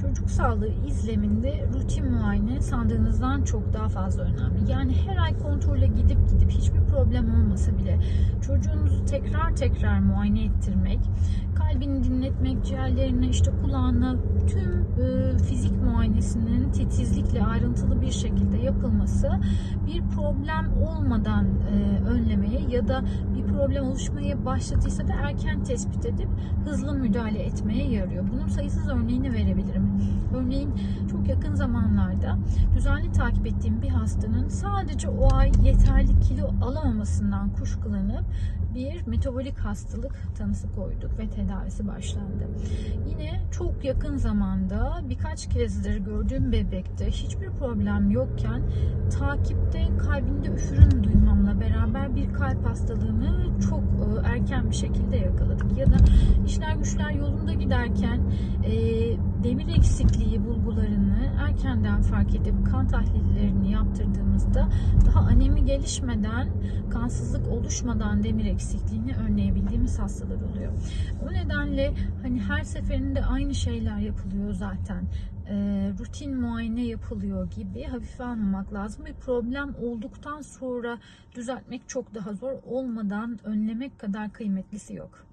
Çocuk sağlığı izleminde rutin muayene sandığınızdan çok daha fazla önemli. Yani her ay kontrole gidip gidip hiçbir problem olmasa bile çocuğunuzu tekrar tekrar muayene ettirmek, kalbini dinletmek, ciğerlerini işte kulağına tüm e, fizik muayenesinin titizlikle ayrıntılı bir şekilde yapılması bir problem olmadan e, önlemeye ya da bir problem oluşmaya başladıysa da erken tespit edip hızlı müdahale etmeye yarıyor. Bunun sayısız örneğini verebilirim. Örneğin çok yakın zamanlarda düzenli takip ettiğim bir hastanın sadece o ay yeterli kilo alamamasından kuşkulanıp bir metabolik hastalık tanısı koyduk ve tedavisi başlandı. Çok yakın zamanda birkaç kezdir gördüğüm bebekte hiçbir problem yokken takipte kalbinde üfürüm duymamla beraber bir kalp hastalığını çok e, erken bir şekilde yakaladık. Ya da işler güçler yolunda giderken e, demir eksikliği bulgularını erkenden fark edip kan tahlillerini yaptırdığımızda daha anemi gelişmeden, kansızlık oluşmadan demir eksikliğini önleyebildiğimiz hastalar oluyor. O nedenle hani her seferinde aynı şeyler yapılıyor zaten. E, rutin muayene yapılıyor gibi hafife almamak lazım. Bir problem olduktan sonra düzeltmek çok daha zor. Olmadan önlemek kadar kıymetlisi yok.